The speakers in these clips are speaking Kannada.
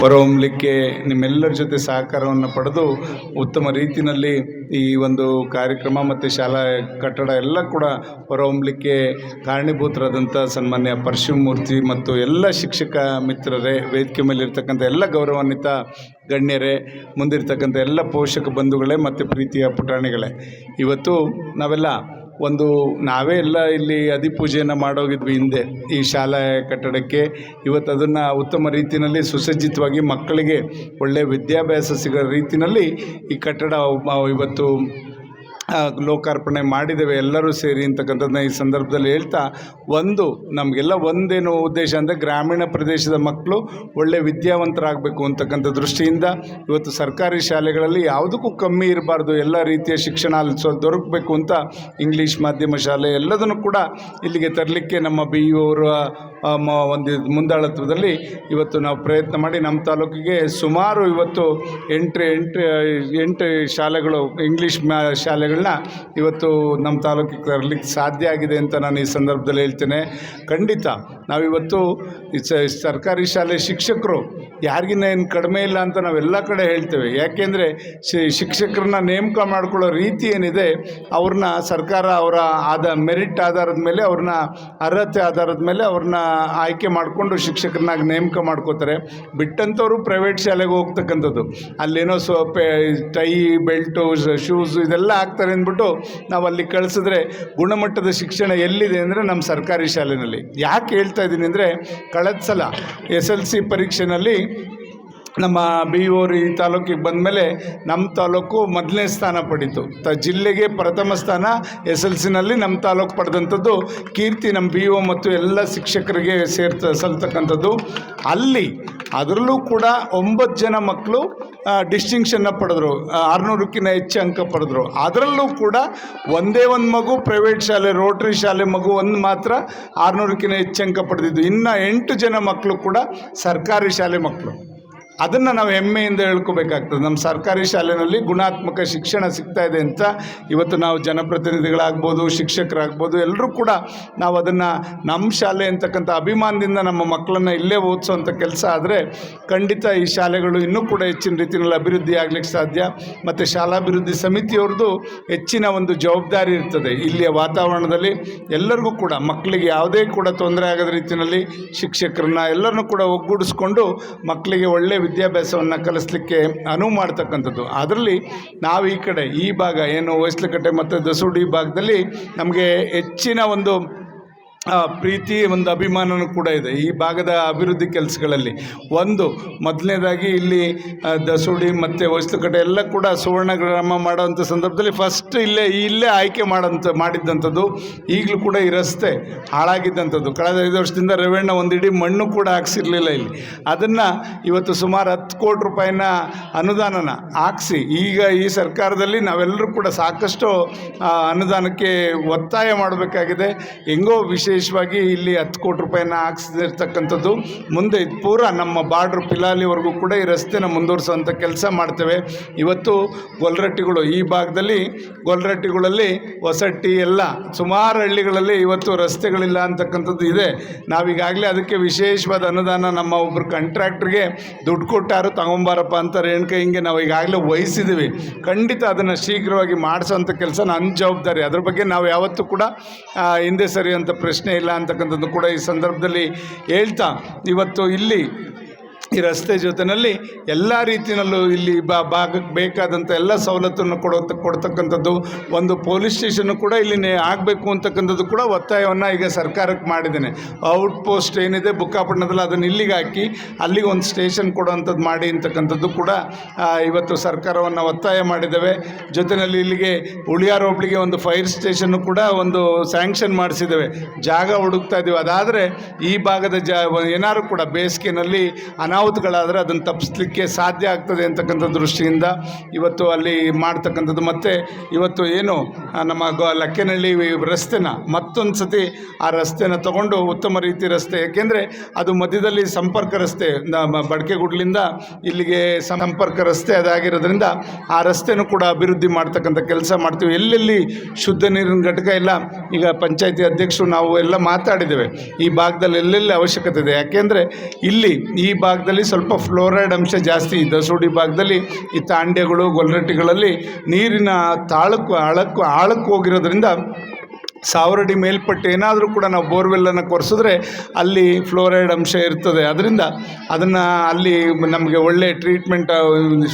ಹೊರಹೊಮ್ಮಲಿಕ್ಕೆ ನಿಮ್ಮೆಲ್ಲರ ಜೊತೆ ಸಹಕಾರವನ್ನು ಪಡೆದು ಉತ್ತಮ ರೀತಿಯಲ್ಲಿ ಈ ಒಂದು ಕಾರ್ಯಕ್ರಮ ಮತ್ತು ಶಾಲಾ ಕಟ್ಟಡ ಎಲ್ಲ ಕೂಡ ಹೊರಹೊಮ್ಮಲಿಕ್ಕೆ ಕಾರಣೀಭೂತರಾದಂಥ ಸನ್ಮಾನ್ಯ ಪರಶಿವಮೂರ್ತಿ ಮತ್ತು ಎಲ್ಲ ಶಿಕ್ಷಕ ಮಿತ್ರರೇ, ವೇದಿಕೆ ಮೇಲಿರ್ತಕ್ಕಂಥ ಎಲ್ಲ ಗೌರವಾನ್ವಿತ ಗಣ್ಯರೇ, ಮುಂದಿರ್ತಕ್ಕಂಥ ಎಲ್ಲ ಪೋಷಕ ಬಂಧುಗಳೇ ಮತ್ತು ಪ್ರೀತಿಯ ಪುಟಾಣಿಗಳೇ. ಇವತ್ತು ನಾವೆಲ್ಲ ಒಂದು ನಾವೇ ಎಲ್ಲ ಇಲ್ಲಿ ಅಧಿಪೂಜೆಯನ್ನು ಮಾಡೋಗಿದ್ವಿ ಹಿಂದೆ ಈ ಶಾಲಾ ಕಟ್ಟಡಕ್ಕೆ. ಇವತ್ತು ಅದನ್ನು ಉತ್ತಮ ರೀತಿಯಲ್ಲಿ ಸುಸಜ್ಜಿತವಾಗಿ ಮಕ್ಕಳಿಗೆ ಒಳ್ಳೆಯ ವಿದ್ಯಾಭ್ಯಾಸ ಸಿಗೋ ರೀತಿಯಲ್ಲಿ ಈ ಕಟ್ಟಡ ಇವತ್ತು ಲೋಕಾರ್ಪಣೆ ಮಾಡಿದ್ದೇವೆ ಎಲ್ಲರೂ ಸೇರಿ ಅಂತಕ್ಕಂಥದ್ದನ್ನ ಈ ಸಂದರ್ಭದಲ್ಲಿ ಹೇಳ್ತಾ, ಒಂದು ನಮಗೆಲ್ಲ ಒಂದೇನು ಉದ್ದೇಶ ಅಂದರೆ ಗ್ರಾಮೀಣ ಪ್ರದೇಶದ ಮಕ್ಕಳು ಒಳ್ಳೆ ವಿದ್ಯಾವಂತರಾಗಬೇಕು ಅಂತಕ್ಕಂಥ ದೃಷ್ಟಿಯಿಂದ ಇವತ್ತು ಸರ್ಕಾರಿ ಶಾಲೆಗಳಲ್ಲಿ ಯಾವುದಕ್ಕೂ ಕಮ್ಮಿ ಇರಬಾರ್ದು, ಎಲ್ಲ ರೀತಿಯ ಶಿಕ್ಷಣ ಅಲ್ಲಿ ದೊರಕಬೇಕು ಅಂತ ಇಂಗ್ಲೀಷ್ ಮಾಧ್ಯಮ ಶಾಲೆ ಎಲ್ಲದನ್ನು ಕೂಡ ಇಲ್ಲಿಗೆ ತರಲಿಕ್ಕೆ ನಮ್ಮ ಬಿ ಇ ಅವರ ಒಂದು ಮುಂದಾಳತ್ವದಲ್ಲಿ ಇವತ್ತು ನಾವು ಪ್ರಯತ್ನ ಮಾಡಿ ನಮ್ಮ ತಾಲೂಕಿಗೆ ಸುಮಾರು ಇವತ್ತು ಎಂಟು ಎಂಟು ಎಂಟು ಶಾಲೆಗಳು, ಇಂಗ್ಲೀಷ್ ಮ್ಯಾ ಇವತ್ತು ನಮ್ಮ ತಾಲೂಕಿಗೆ ತರಲಿಕ್ಕೆ ಸಾಧ್ಯ ಆಗಿದೆ ಅಂತ ನಾನು ಈ ಸಂದರ್ಭದಲ್ಲಿ ಹೇಳ್ತೇನೆ. ಖಂಡಿತ ನಾವಿವತ್ತು ಸರ್ಕಾರಿ ಶಾಲೆ ಶಿಕ್ಷಕರು ಯಾರಿಗಿನ್ನ ಏನು ಕಡಿಮೆ ಇಲ್ಲ ಅಂತ ನಾವೆಲ್ಲ ಕಡೆ ಹೇಳ್ತೇವೆ. ಯಾಕೆಂದರೆ ಶಿಕ್ಷಕರನ್ನ ನೇಮಕ ಮಾಡಿಕೊಳ್ಳೋ ರೀತಿ ಏನಿದೆ, ಅವ್ರನ್ನ ಸರ್ಕಾರ ಅವರ ಆದ, ಮೆರಿಟ್ ಆಧಾರದ ಮೇಲೆ ಅವ್ರನ್ನ, ಅರ್ಹತೆ ಆಧಾರದ ಮೇಲೆ ಅವ್ರನ್ನ ಆಯ್ಕೆ ಮಾಡಿಕೊಂಡು ಶಿಕ್ಷಕರನ್ನಾಗಿ ನೇಮಕ ಮಾಡ್ಕೋತಾರೆ. ಬಿಟ್ಟಂಥವ್ರು ಪ್ರೈವೇಟ್ ಶಾಲೆಗೆ ಹೋಗ್ತಕ್ಕಂಥದ್ದು. ಅಲ್ಲೇನೋ ಸೊ ಪೆ ಟೈ, ಬೆಲ್ಟು ಶೂಸ್ ಇದೆಲ್ಲ ಹಾಕ್ತಾರೆ. ಅಂದ್ಬಿಟ್ಟು ನಾವು ಅಲ್ಲಿ ಕಳಿಸಿದ್ರೆ ಗುಣಮಟ್ಟದ ಶಿಕ್ಷಣ ಎಲ್ಲಿದೆ ಅಂದರೆ ನಮ್ಮ ಸರ್ಕಾರಿ ಶಾಲೆಯಲ್ಲಿ ಯಾಕೆ ಹೇಳ್ತಾ ಇದ್ದೀನಿ ಅಂದರೆ ಕಳೆದ ಸಲ ಎಸ್ ಎಲ್ ಸಿ ಪರೀಕ್ಷೆನಲ್ಲಿ ನಮ್ಮ ಬಿ ಓರ್ ಈ ತಾಲೂಕಿಗೆ ಬಂದಮೇಲೆ ನಮ್ಮ ತಾಲೂಕು ಮೊದಲನೇ ಸ್ಥಾನ ಪಡೀತು. ತ ಜಿಲ್ಲೆಗೆ ಪ್ರಥಮ ಸ್ಥಾನ ಎಸ್ ಎಲ್ ಸಿನಲ್ಲಿ ನಮ್ಮ ತಾಲೂಕು ಪಡೆದಂಥದ್ದು ಕೀರ್ತಿ ನಮ್ಮ ಬಿ ಒ ಮತ್ತು ಎಲ್ಲ ಶಿಕ್ಷಕರಿಗೆ ಸೇರ್ತ ಸಲ್ತಕ್ಕಂಥದ್ದು. ಅಲ್ಲಿ ಅದರಲ್ಲೂ ಕೂಡ ಒಂಬತ್ತು ಜನ ಮಕ್ಕಳು ಡಿಸ್ಟಿಂಕ್ಷನ್ನ ಪಡೆದ್ರು. ಆರುನೂರಕ್ಕಿಂತ ಹೆಚ್ಚು ಅಂಕ ಪಡೆದ್ರು. ಅದರಲ್ಲೂ ಕೂಡ ಒಂದೇ ಒಂದು ಮಗು ಪ್ರೈವೇಟ್ ಶಾಲೆ ರೋಟ್ರಿ ಶಾಲೆ ಮಗು ಒಂದು ಮಾತ್ರ ಆರುನೂರಕ್ಕಿಂತ ಹೆಚ್ಚು ಅಂಕ ಪಡೆದಿದ್ದು. ಇನ್ನು ಎಂಟು ಜನ ಮಕ್ಕಳು ಕೂಡ ಸರ್ಕಾರಿ ಶಾಲೆ ಮಕ್ಕಳು ಅದನ್ನು ನಾವು ಹೆಮ್ಮೆಯಿಂದ ಹೇಳ್ಕೋಬೇಕಾಗ್ತದೆ. ನಮ್ಮ ಸರ್ಕಾರಿ ಶಾಲೆಯಲ್ಲಿ ಗುಣಾತ್ಮಕ ಶಿಕ್ಷಣ ಸಿಗ್ತಾ ಇದೆ ಅಂತ ಇವತ್ತು ನಾವು ಜನಪ್ರತಿನಿಧಿಗಳಾಗ್ಬೋದು, ಶಿಕ್ಷಕರಾಗ್ಬೋದು, ಎಲ್ಲರೂ ಕೂಡ ನಾವು ಅದನ್ನು ನಮ್ಮ ಶಾಲೆ ಅಂತಕ್ಕಂಥ ಅಭಿಮಾನದಿಂದ ನಮ್ಮ ಮಕ್ಕಳನ್ನು ಇಲ್ಲೇ ಓದಿಸೋವಂಥ ಕೆಲಸ ಆದರೆ ಖಂಡಿತ ಈ ಶಾಲೆಗಳು ಇನ್ನೂ ಕೂಡ ಹೆಚ್ಚಿನ ರೀತಿಯಲ್ಲಿ ಅಭಿವೃದ್ಧಿ ಆಗ್ಲಿಕ್ಕೆ ಸಾಧ್ಯ. ಮತ್ತು ಶಾಲಾಭಿವೃದ್ಧಿ ಸಮಿತಿಯವ್ರದ್ದು ಹೆಚ್ಚಿನ ಒಂದು ಜವಾಬ್ದಾರಿ ಇರ್ತದೆ. ಇಲ್ಲಿಯ ವಾತಾವರಣದಲ್ಲಿ ಎಲ್ಲರಿಗೂ ಕೂಡ, ಮಕ್ಕಳಿಗೆ ಯಾವುದೇ ಕೂಡ ತೊಂದರೆ ಆಗದ ರೀತಿಯಲ್ಲಿ ಶಿಕ್ಷಕರನ್ನ ಎಲ್ಲರನ್ನೂ ಕೂಡ ಒಗ್ಗೂಡಿಸ್ಕೊಂಡು ಮಕ್ಕಳಿಗೆ ಒಳ್ಳೆಯ ವಿದ್ಯಾಭ್ಯಾಸವನ್ನು ಕಲಿಸ್ಲಿಕ್ಕೆ ಅನುವು ಮಾಡ್ತಕ್ಕಂಥದ್ದು. ಅದರಲ್ಲಿ ನಾವು ಈ ಕಡೆ ಈ ಭಾಗ ಏನು ಹೊಯ್ಸ್ಲಕಟ್ಟೆ ಮತ್ತು ದಸೂಡಿ ಭಾಗದಲ್ಲಿ ನಮಗೆ ಹೆಚ್ಚಿನ ಒಂದು ಪ್ರೀತಿ ಒಂದು ಅಭಿಮಾನನೂ ಕೂಡ ಇದೆ. ಈ ಭಾಗದ ಅಭಿವೃದ್ಧಿ ಕೆಲಸಗಳಲ್ಲಿ ಒಂದು, ಮೊದಲನೇದಾಗಿ ಇಲ್ಲಿ ದಸೂಡಿ ಮತ್ತು ಹೊಯ್ಸ್ಲಕಟ್ಟೆ ಎಲ್ಲ ಕೂಡ ಸುವರ್ಣ ಗ್ರಾಮ ಮಾಡೋವಂಥ ಸಂದರ್ಭದಲ್ಲಿ ಫಸ್ಟ್ ಇಲ್ಲೇ ಇಲ್ಲೇ ಆಯ್ಕೆ ಮಾಡೋಂಥ, ಮಾಡಿದ್ದಂಥದ್ದು. ಈಗಲೂ ಕೂಡ ಈ ರಸ್ತೆ ಹಾಳಾಗಿದ್ದಂಥದ್ದು. ಕಳೆದ ಐದು ವರ್ಷದಿಂದ ರೇವಣ್ಣ ಒಂದು ಇಡೀ ಮಣ್ಣು ಕೂಡ ಹಾಕ್ಸಿರಲಿಲ್ಲ ಇಲ್ಲಿ. ಅದನ್ನು ಇವತ್ತು ಸುಮಾರು ಹತ್ತು ಕೋಟಿ ರೂಪಾಯಿನ ಅನುದಾನನ ಹಾಕ್ಸಿ, ಈಗ ಈ ಸರ್ಕಾರದಲ್ಲಿ ನಾವೆಲ್ಲರೂ ಕೂಡ ಸಾಕಷ್ಟು ಅನುದಾನಕ್ಕೆ ಒತ್ತಾಯ ಮಾಡಬೇಕಾಗಿದೆ. ಹೆಂಗೋ ವಿಶೇಷವಾಗಿ ಇಲ್ಲಿ ಹತ್ತು ಕೋಟಿ ರೂಪಾಯಿನ ಹಾಕ್ಸಿರ್ತಕ್ಕಂಥದ್ದು ಮುಂದೆ ಇದು ಪೂರ ನಮ್ಮ ಬಾರ್ಡ್ರ್ ಪಿಲಾಲಿವರೆಗೂ ಕೂಡ ಈ ರಸ್ತೆನ ಮುಂದುವರಿಸುವಂಥ ಕೆಲಸ ಮಾಡ್ತೇವೆ. ಇವತ್ತು ಗೊಲ್ರಟ್ಟಿಗಳು ಈ ಭಾಗದಲ್ಲಿ, ಗೊಲ್ರಟ್ಟಿಗಳಲ್ಲಿ ಹೊಸಟ್ಟಿ ಎಲ್ಲ ಸುಮಾರು ಹಳ್ಳಿಗಳಲ್ಲಿ ಇವತ್ತು ರಸ್ತೆಗಳಿಲ್ಲ ಅಂತಕ್ಕಂಥದ್ದು ಇದೆ. ನಾವೀಗಾಗಲೇ ಅದಕ್ಕೆ ವಿಶೇಷವಾದ ಅನುದಾನ ನಮ್ಮ ಒಬ್ಬರು ಕಾಂಟ್ರಾಕ್ಟ್ರಿಗೆ ದುಡ್ಡು ಕೊಟ್ಟಾರು, ತಗೊಂಬಾರಪ್ಪ ಅಂತ ರೇಣುಕ ಹಿಂಗೆ ನಾವು ಈಗಾಗಲೇ ವಹಿಸಿದ್ದೀವಿ ಖಂಡಿತ ಅದನ್ನು ಶೀಘ್ರವಾಗಿ ಮಾಡಿಸೋಂಥ ಕೆಲಸ ನನ್ನ ಜವಾಬ್ದಾರಿ. ಅದ್ರ ಬಗ್ಗೆ ನಾವು ಯಾವತ್ತೂ ಕೂಡ ಹಿಂದೆ ಸರಿಯುವಂಥ ಪ್ರಶ್ನೆ ಇಲ್ಲ ಅಂತಕ್ಕಂಥದ್ದು ಕೂಡ ಈ ಸಂದರ್ಭದಲ್ಲಿ ಹೇಳ್ತಾ ಇವತ್ತು ಇಲ್ಲಿ ಈ ರಸ್ತೆ ಜೊತೆಯಲ್ಲಿ ಎಲ್ಲ ರೀತಿಯಲ್ಲೂ ಇಲ್ಲಿ ಬಾ ಭಾಗಕ್ಕೆ ಬೇಕಾದಂಥ ಎಲ್ಲ ಸವಲತ್ತನ್ನು ಕೊಡೋ ಕೊಡ್ತಕ್ಕಂಥದ್ದು, ಒಂದು ಪೊಲೀಸ್ ಸ್ಟೇಷನ್ನು ಕೂಡ ಇಲ್ಲಿ ಆಗಬೇಕು ಅಂತಕ್ಕಂಥದ್ದು ಕೂಡ ಒತ್ತಾಯವನ್ನು ಈಗ ಸರ್ಕಾರಕ್ಕೆ ಮಾಡಿದ್ದೇನೆ. ಔಟ್ ಪೋಸ್ಟ್ ಏನಿದೆ ಬುಕ್ಕಾಪಟ್ಟಣದಲ್ಲಿ ಅದನ್ನು ಇಲ್ಲಿಗೆ ಹಾಕಿ, ಅಲ್ಲಿಗೆ ಒಂದು ಸ್ಟೇಷನ್ ಕೊಡುವಂಥದ್ದು ಮಾಡಿ ಅಂತಕ್ಕಂಥದ್ದು ಕೂಡ ಇವತ್ತು ಸರ್ಕಾರವನ್ನು ಒತ್ತಾಯ ಮಾಡಿದ್ದೇವೆ. ಜೊತೆಯಲ್ಲಿ ಇಲ್ಲಿಗೆ ಉಳಿಯಾರ ಒಬ್ಳಿಗೆ ಒಂದು ಫೈರ್ ಸ್ಟೇಷನ್ನು ಕೂಡ ಒಂದು ಸ್ಯಾಂಕ್ಷನ್ ಮಾಡಿಸಿದ್ದೇವೆ. ಜಾಗ ಹುಡುಕ್ತಾ ಇದ್ದೀವಿ. ಅದಾದರೆ ಈ ಭಾಗದ ಜ, ಏನಾದ್ರು ಕೂಡ ಬೇಸಿಗೆನಲ್ಲಿ ಅನಾಹುತಗಳಾದರೆ ಅದನ್ನು ತಪ್ಪಿಸ್ಲಿಕ್ಕೆ ಸಾಧ್ಯ ಆಗ್ತದೆ ಅಂತಕ್ಕಂಥ ದೃಷ್ಟಿಯಿಂದ ಇವತ್ತು ಅಲ್ಲಿ ಮಾಡ್ತಕ್ಕಂಥದ್ದು. ಮತ್ತು ಇವತ್ತು ಏನು ನಮ್ಮ ಗ, ಲಕ್ಕೆನಹಳ್ಳಿ ರಸ್ತೆನ ಮತ್ತೊಂದು ಸತಿ ಆ ರಸ್ತೆನ ತಗೊಂಡು ಉತ್ತಮ ರೀತಿ ರಸ್ತೆ ಯಾಕೆಂದರೆ ಅದು ಮಧ್ಯದಲ್ಲಿ ಸಂಪರ್ಕ ರಸ್ತೆ ಬಡ್ಕೆಗುಡ್ಲಿಂದ ಇಲ್ಲಿಗೆ ಸಂಪರ್ಕ ರಸ್ತೆ ಅದಾಗಿರೋದ್ರಿಂದ ಆ ರಸ್ತೆನೂ ಕೂಡ ಅಭಿವೃದ್ಧಿ ಮಾಡ್ತಕ್ಕಂಥ ಕೆಲಸ ಮಾಡ್ತೀವಿ. ಎಲ್ಲೆಲ್ಲಿ ಶುದ್ಧ ನೀರಿನ ಘಟಕ ಇಲ್ಲ, ಈಗ ಪಂಚಾಯತಿ ಅಧ್ಯಕ್ಷರು ನಾವು ಎಲ್ಲ ಮಾತಾಡಿದ್ದೇವೆ. ಈ ಭಾಗದಲ್ಲಿ ಎಲ್ಲೆಲ್ಲಿ ಅವಶ್ಯಕತೆ ಇದೆ? ಯಾಕೆಂದರೆ ಇಲ್ಲಿ ಈ ಭಾಗದಲ್ಲಿ ಭಾಗದಲ್ಲಿ ಸ್ವಲ್ಪ ಫ್ಲೋರೈಡ್ ಅಂಶ ಜಾಸ್ತಿ ದಸೂಡಿ ಭಾಗದಲ್ಲಿ ಈ ತಾಂಡೆಗಳು ಗೊಲ್ರಟ್ಟಿಗಳಲ್ಲಿ ನೀರಿನ ತಾಳಕ್ಕೂ ಆಳಕ್ಕೂ ಆಳಕ್ಕೆ ಹೋಗಿರೋದ್ರಿಂದ ಸಾವಿರ ಅಡಿ ಮೇಲ್ಪಟ್ಟು ಏನಾದರೂ ಕೂಡ ನಾವು ಬೋರ್ವೆಲ್ಲನ್ನು ಕೊರೆಸಿದ್ರೆ ಅಲ್ಲಿ ಫ್ಲೋರೈಡ್ ಅಂಶ ಇರ್ತದೆ. ಅದರಿಂದ ಅದನ್ನು ಅಲ್ಲಿ ನಮಗೆ ಒಳ್ಳೆ ಟ್ರೀಟ್ಮೆಂಟ್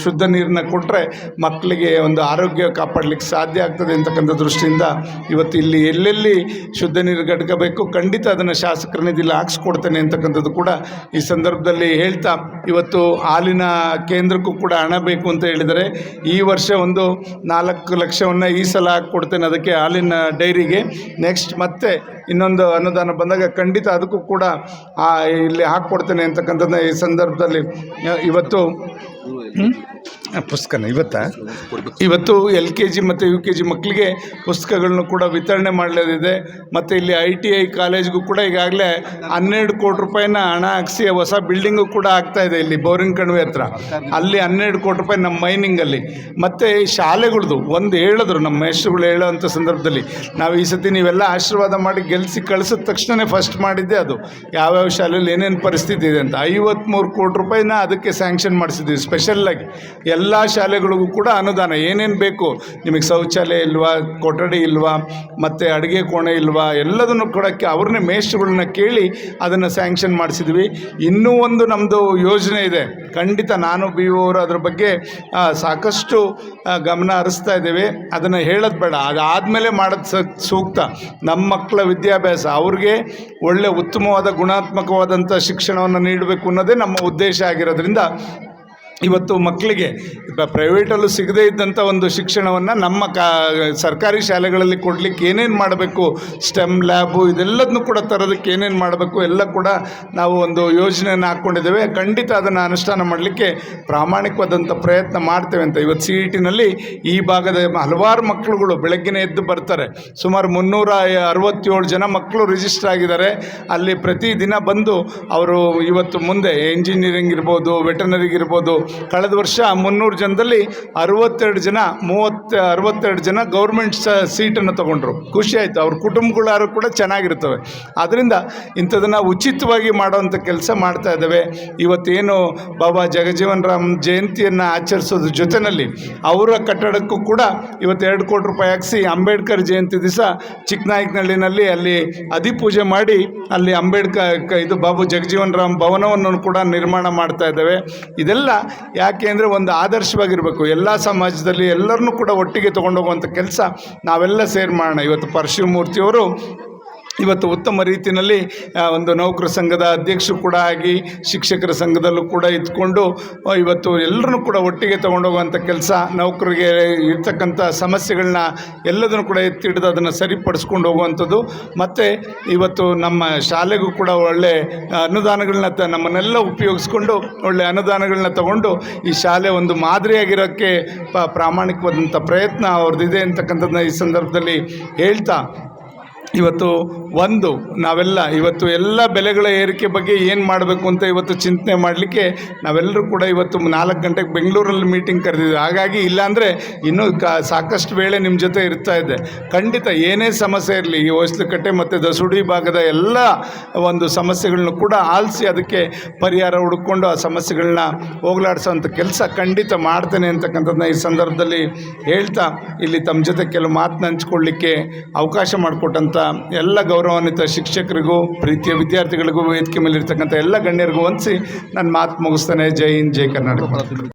ಶುದ್ಧ ನೀರನ್ನ ಕೊಟ್ಟರೆ ಮಕ್ಕಳಿಗೆ ಒಂದು ಆರೋಗ್ಯ ಕಾಪಾಡಲಿಕ್ಕೆ ಸಾಧ್ಯ ಆಗ್ತದೆ ಅಂತಕ್ಕಂಥ ದೃಷ್ಟಿಯಿಂದ ಇವತ್ತು ಇಲ್ಲಿ ಎಲ್ಲೆಲ್ಲಿ ಶುದ್ಧ ನೀರು ಘಟಕ ಖಂಡಿತ ಅದನ್ನು ಶಾಸಕರ ನಿಧಿಲಿ ಹಾಕ್ಸ್ಕೊಡ್ತೇನೆ ಅಂತಕ್ಕಂಥದ್ದು ಕೂಡ ಈ ಸಂದರ್ಭದಲ್ಲಿ ಹೇಳ್ತಾ, ಇವತ್ತು ಹಾಲಿನ ಕೇಂದ್ರಕ್ಕೂ ಕೂಡ ಹಣ ಬೇಕು ಅಂತ ಹೇಳಿದರೆ ಈ ವರ್ಷ ಒಂದು ನಾಲ್ಕು ಲಕ್ಷವನ್ನು ಈ ಸಲ ಹಾಕ್ಕೊಡ್ತೇನೆ ಅದಕ್ಕೆ ಹಾಲಿನ ಡೈರಿಗೆ. ನೆಕ್ಸ್ಟ್ ಮತ್ತೆ ಇನ್ನೊಂದು ಅನುದಾನ ಬಂದಾಗ ಖಂಡಿತ ಅದಕ್ಕೂ ಕೂಡ ಇಲ್ಲಿ ಹಾಕ್ಕೊಡ್ತೇನೆ ಅಂತಕ್ಕಂಥದ್ದನ್ನ ಈ ಸಂದರ್ಭದಲ್ಲಿ ಇವತ್ತು ಪುಸ್ತಕನ ಇವತ್ತಾ? ಇವತ್ತು ಎಲ್ ಕೆ ಜಿ ಮತ್ತು ಯು ಕೆ ಜಿ ಮಕ್ಕಳಿಗೆ ಪುಸ್ತಕಗಳನ್ನು ಕೂಡ ವಿತರಣೆ ಮಾಡಲಿದೆ ಮತ್ತು ಇಲ್ಲಿ ಐ ಟಿ ಐ ಕಾಲೇಜ್ಗೂ ಕೂಡ ಈಗಾಗಲೇ ಹನ್ನೆರಡು ಕೋಟಿ ರೂಪಾಯಿನ ಹಣ ಹಾಕಿಸಿ ಹೊಸ ಬಿಲ್ಡಿಂಗು ಕೂಡ ಆಗ್ತಾ ಇದೆ ಇಲ್ಲಿ ಬೋರಿಂಗ್ ಕಣಿವೆ ಹತ್ರ. ಅಲ್ಲಿ ಹನ್ನೆರಡು ಕೋಟಿ ರೂಪಾಯಿ ನಮ್ಮ ಮೈನಿಂಗಲ್ಲಿ. ಮತ್ತು ಶಾಲೆಗಳದ್ದು ಒಂದು ಹೇಳಿದ್ರು ನಮ್ಮ ಮೇಷ್ಟ್ರುಗಳು ಹೇಳೋವಂಥ ಸಂದರ್ಭದಲ್ಲಿ. ನಾವು ಈ ಸತಿ ನೀವೆಲ್ಲ ಆಶೀರ್ವಾದ ಮಾಡಿ ಗೆಲ್ಲಿಸಿ ಕಳಿಸಿದ ತಕ್ಷಣವೇ ಫಸ್ಟ್ ಮಾಡಿದ್ದೆ ಅದು. ಯಾವ್ಯಾವ ಶಾಲೆಯಲ್ಲಿ ಏನೇನು ಪರಿಸ್ಥಿತಿ ಇದೆ ಅಂತ. ಐವತ್ತ್ಮೂರು ಕೋಟಿ ರೂಪಾಯಿನ ಅದಕ್ಕೆ ಸ್ಯಾಂಕ್ಷನ್ ಮಾಡಿಸಿದ್ವಿ ಸ್ಪೆಷಲ್ಲಾಗಿ ಎಲ್ಲ ಶಾಲೆಗಳಿಗೂ ಕೂಡ ಅನುದಾನ. ಏನೇನು ಬೇಕು? ನಿಮಗೆ ಶೌಚಾಲಯ ಇಲ್ವಾ? ಕೊಠಡಿ ಇಲ್ವಾ? ಮತ್ತು ಅಡುಗೆ ಕೋಣೆ ಇಲ್ವಾ? ಎಲ್ಲದನ್ನು ಕೊಡೋಕ್ಕೆ ಅವ್ರನ್ನೇ ಮೇಷ್ಟ್ರುಗಳನ್ನ ಕೇಳಿ ಅದನ್ನು ಸ್ಯಾಂಕ್ಷನ್ ಮಾಡಿಸಿದ್ವಿ. ಇನ್ನೂ ಒಂದು ನಮ್ಮದು ಯೋಜನೆ ಇದೆ. ಖಂಡಿತ ನಾನು, ಬಿ ಅವರು ಅದ್ರ ಬಗ್ಗೆ ಸಾಕಷ್ಟು ಗಮನ ಹರಿಸ್ತಾ ಇದ್ದೇವೆ. ಅದನ್ನು ಹೇಳೋದು ಬೇಡ. ಅದಾದಮೇಲೆ ಮಾಡೋದು ಸೂಕ್ತ. ನಮ್ಮ ಮಕ್ಕಳ ವಿದ್ಯಾಭ್ಯಾಸ. ಅವ್ರಿಗೆ ಒಳ್ಳೆ ಉತ್ತಮವಾದ ಗುಣಾತ್ಮಕವಾದಂಥ ಶಿಕ್ಷಣವನ್ನು ನೀಡಬೇಕು ಅನ್ನೋದೇ ನಮ್ಮ ಉದ್ದೇಶ ಆಗಿರೋದ್ರಿಂದ ಇವತ್ತು ಮಕ್ಕಳಿಗೆ ಪ್ರೈವೇಟಲ್ಲೂ ಸಿಗದೇ ಇದ್ದಂಥ ಒಂದು ಶಿಕ್ಷಣವನ್ನು ನಮ್ಮ ಕಾ ಸರ್ಕಾರಿ ಶಾಲೆಗಳಲ್ಲಿ ಕೊಡಲಿಕ್ಕೆ ಏನೇನು ಮಾಡಬೇಕು? ಸ್ಟೆಮ್, ಲ್ಯಾಬು ಇದೆಲ್ಲದನ್ನು ಕೂಡ ತರೋದಕ್ಕೆ ಏನೇನು ಮಾಡಬೇಕು? ಎಲ್ಲ ಕೂಡ ನಾವು ಒಂದು ಯೋಜನೆಯನ್ನು ಹಾಕ್ಕೊಂಡಿದ್ದೇವೆ ಖಂಡಿತ ಅದನ್ನು ಅನುಷ್ಠಾನ ಮಾಡಲಿಕ್ಕೆ ಪ್ರಾಮಾಣಿಕವಾದಂಥ ಪ್ರಯತ್ನ ಮಾಡ್ತೇವೆ ಅಂತ. ಇವತ್ತು ಸಿ ಇ ಈ ಭಾಗದ ಹಲವಾರು ಮಕ್ಕಳುಗಳು ಬೆಳಗ್ಗೆನೇ ಎದ್ದು ಬರ್ತಾರೆ. ಸುಮಾರು ಮುನ್ನೂರ ಅರವತ್ತೇಳು ಜನ ಮಕ್ಕಳು ರಿಜಿಸ್ಟರ್ ಆಗಿದ್ದಾರೆ. ಅಲ್ಲಿ ಪ್ರತಿದಿನ ಬಂದು ಅವರು ಇವತ್ತು ಮುಂದೆ ಇಂಜಿನಿಯರಿಂಗ್ ಇರ್ಬೋದು ವೆಟರ್ನರಿಗಿರ್ಬೋದು ಕಳೆದ ವರ್ಷ ಮುನ್ನೂರು ಜನದಲ್ಲಿ ಅರವತ್ತೆರಡು ಜನ, ಮೂವತ್ತು, ಅರವತ್ತೆರಡು ಜನ ಗೌರ್ಮೆಂಟ್ ಸೀಟನ್ನು ತೊಗೊಂಡ್ರು. ಖುಷಿ ಆಯಿತು. ಅವ್ರ ಕುಟುಂಬಗಳಾರು ಕೂಡ ಚೆನ್ನಾಗಿರ್ತವೆ ಆದ್ದರಿಂದ ಇಂಥದನ್ನು ಉಚಿತವಾಗಿ ಮಾಡುವಂಥ ಕೆಲಸ ಮಾಡ್ತಾ ಇದ್ದೇವೆ. ಇವತ್ತೇನು ಬಾಬಾ ಜಗಜೀವನ್ ರಾಮ್ ಜಯಂತಿಯನ್ನು ಆಚರಿಸೋದ್ರ ಜೊತೆಯಲ್ಲಿ ಅವರ ಕಟ್ಟಡಕ್ಕೂ ಕೂಡ ಇವತ್ತು ಎರಡು ಕೋಟಿ ರೂಪಾಯಿ ಹಾಕಿಸಿ ಅಂಬೇಡ್ಕರ್ ಜಯಂತಿ ದಿವಸ ಚಿಕ್ಕನಾಯಕನಹಳ್ಳಿನಲ್ಲಿ ಅಲ್ಲಿ ಅಧಿಪೂಜೆ ಮಾಡಿ ಅಲ್ಲಿ ಅಂಬೇಡ್ಕರ್ ಇದು ಬಾಬು ಜಗಜೀವನ್ ರಾಮ್ ಭವನವನ್ನು ಕೂಡ ನಿರ್ಮಾಣ ಮಾಡ್ತಾ ಇದ್ದೇವೆ. ಇದೆಲ್ಲ ಯಾಕೆ ಅಂದರೆ ಒಂದು ಆದರ್ಶವಾಗಿರಬೇಕು. ಎಲ್ಲ ಸಮಾಜದಲ್ಲಿ ಎಲ್ಲರನ್ನೂ ಕೂಡ ಒಟ್ಟಿಗೆ ತೊಗೊಂಡೋಗುವಂಥ ಕೆಲಸ ನಾವೆಲ್ಲ ಸೇರಿ ಮಾಡೋಣ ಇವತ್ತು ಪರಶಿವಮೂರ್ತಿಯವರು ಇವತ್ತು ಉತ್ತಮ ರೀತಿಯಲ್ಲಿ ಒಂದು ನೌಕರ ಸಂಘದ ಅಧ್ಯಕ್ಷರು ಕೂಡ ಆಗಿ, ಶಿಕ್ಷಕರ ಸಂಘದಲ್ಲೂ ಕೂಡ ಇದ್ಕೊಂಡು ಇವತ್ತು ಎಲ್ಲರನ್ನೂ ಕೂಡ ಒಟ್ಟಿಗೆ ತೊಗೊಂಡೋಗುವಂಥ ಕೆಲಸ ನೌಕರಿಗೆ ಇರ್ತಕ್ಕಂಥ ಸಮಸ್ಯೆಗಳನ್ನ ಎಲ್ಲದನ್ನು ಕೂಡ ಎತ್ತಿ ಹಿಡಿದು ಅದನ್ನು ಸರಿಪಡಿಸ್ಕೊಂಡು ಹೋಗುವಂಥದ್ದು. ಮತ್ತು ಇವತ್ತು ನಮ್ಮ ಶಾಲೆಗೂ ಕೂಡ ಒಳ್ಳೆ ಅನುದಾನಗಳನ್ನ ತ, ನಮ್ಮನ್ನೆಲ್ಲ ಉಪಯೋಗಿಸ್ಕೊಂಡು, ಒಳ್ಳೆ ಅನುದಾನಗಳನ್ನ ತಗೊಂಡು, ಈ ಶಾಲೆ ಒಂದು ಮಾದರಿಯಾಗಿರೋಕ್ಕೆ ಪ್ರಾಮಾಣಿಕವಾದಂಥ ಪ್ರಯತ್ನ ಅವ್ರದ್ದಿದೆ ಅಂತಕ್ಕಂಥದ್ದನ್ನ ಈ ಸಂದರ್ಭದಲ್ಲಿ ಹೇಳ್ತಾ ಇವತ್ತು ಒಂದು, ನಾವೆಲ್ಲ, ಇವತ್ತು ಎಲ್ಲ ಬೆಲೆಗಳ ಏರಿಕೆ ಬಗ್ಗೆ ಏನು ಮಾಡಬೇಕು ಅಂತ ಇವತ್ತು ಚಿಂತನೆ ಮಾಡಲಿಕ್ಕೆ ನಾವೆಲ್ಲರೂ ಕೂಡ ಇವತ್ತು ನಾಲ್ಕು ಗಂಟೆಗೆ ಬೆಂಗಳೂರಲ್ಲಿ ಮೀಟಿಂಗ್ ಕರೆದಿದ್ವಿ. ಹಾಗಾಗಿ ಇಲ್ಲಾಂದರೆ ಇನ್ನೂ ಕ, ಸಾಕಷ್ಟು ವೇಳೆ ನಿಮ್ಮ ಜೊತೆ ಇರ್ತಾ ಇದ್ದೆ. ಖಂಡಿತ ಏನೇ ಸಮಸ್ಯೆ ಇರಲಿ, ಈ ಹೊಸ್ಲಕಟ್ಟೆ ಮತ್ತು ದಸುಡಿ ಭಾಗದ ಎಲ್ಲ ಒಂದು ಸಮಸ್ಯೆಗಳನ್ನ ಕೂಡ ಆಲಿಸಿ ಅದಕ್ಕೆ ಪರಿಹಾರ ಹುಡುಕೊಂಡು ಆ ಸಮಸ್ಯೆಗಳನ್ನ ಹೋಗಲಾಡಿಸೋವಂಥ ಕೆಲಸ ಖಂಡಿತ ಮಾಡ್ತೇನೆ ಅಂತಕ್ಕಂಥದ್ದನ್ನ ಈ ಸಂದರ್ಭದಲ್ಲಿ ಹೇಳ್ತಾ ಇಲ್ಲಿ ತಮ್ಮ ಜೊತೆ ಕೆಲವು ಮಾತನ್ನ ಹಂಚ್ಕೊಳ್ಳಿಕ್ಕೆ ಅವಕಾಶ ಮಾಡಿಕೊಟ್ಟಂಥ ಎಲ್ಲ ಗೌರವಾನ್ವಿತ ಶಿಕ್ಷಕರಿಗೂ, ಪ್ರೀತಿಯ ವಿದ್ಯಾರ್ಥಿಗಳಿಗೂ ವೇದಿಕೆ ಮೇಲೆ ಇರ್ತಕ್ಕಂಥ ಎಲ್ಲ ಗಣ್ಯರಿಗೂ ವಂದಿಸಿ ನನ್ನ ಮಾತು ಮುಗಿಸ್ತಾನೆ. ಜೈ ಹಿಂದ್, ಜೈ ಕರ್ನಾಟಕ.